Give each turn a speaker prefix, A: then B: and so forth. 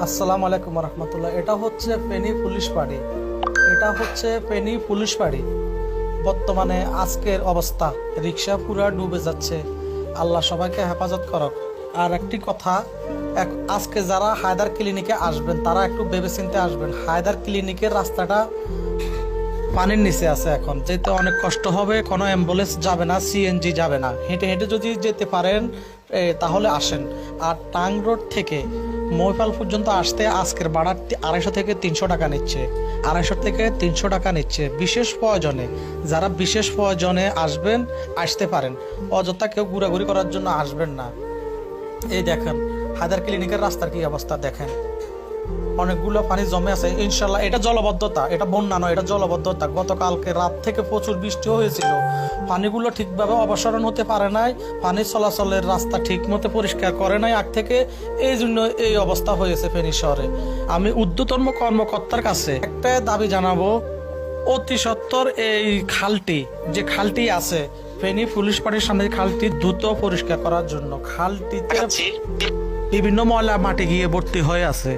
A: আসসালামু আলাইকুম রহমতুল্লাহ। এটা হচ্ছে ফেনী পুলিশ পাড়ি এটা হচ্ছে ফেনী পুলিশ পাড়ি বর্তমানে আজকের অবস্থা রিক্সা পুরা ডুবে যাচ্ছে। আল্লাহ সবাইকে হেফাজত করক। আর একটি কথা, এক- আজকে যারা হায়দার ক্লিনিকে আসবেন, তারা একটু ভেবেচিন্তে আসবেন। হায়দার ক্লিনিকের রাস্তাটা পানির নিচে আছে এখন। যেতে অনেক কষ্ট হবে, কোনো অ্যাম্বুলেন্স যাবে না, সিএনজি যাবে না। হেঁটে হেঁটে যদি যেতে পারেন তাহলে আসেন। আর টাং রোড থেকে মহিপাল পর্যন্ত আসতে আজকের ভাড়া আড়াইশো থেকে তিনশো টাকা নিচ্ছে। আড়াইশো থেকে তিনশো টাকা নিচ্ছে। বিশেষ প্রয়োজনে, যারা বিশেষ প্রয়োজনে আসবেন, আসতে পারেন। অযথা কেউ ঘোরাঘুরি করার জন্য আসবেন না। এই দেখেন, হায়দার ক্লিনিকের রাস্তার কি অবস্থা দেখেন। অনেকগুলো পানি জমে আছে ইনশাল্লাহ। এটা জলবদ্ধতা এটা বন্যা নয় এটা জলবদ্ধতা। গতকালকে রাত থেকে প্রচুর বৃষ্টি হয়েছিল। পানিগুলো ঠিকভাবে অপসারণ হতে পারে নাই পানি চলাচলের রাস্তা ঠিক মতো পরিষ্কার করে নাই। আগ থেকে এই জন্য এই অবস্থা হয়েছে ফেনী শহরে। আমি ঊর্ধ্বতম কর্মকর্তার কাছে একটা দাবি জানাব। অতি সত্বর এই খালটি যে খালটি আছে ফেনী পুলিশ পার্টির সামনে খালটি দ্রুত পরিষ্কার করার জন্য। খালটিতে বিভিন্ন ময়লা মাটি গিয়ে ভর্তি হয়ে আছে।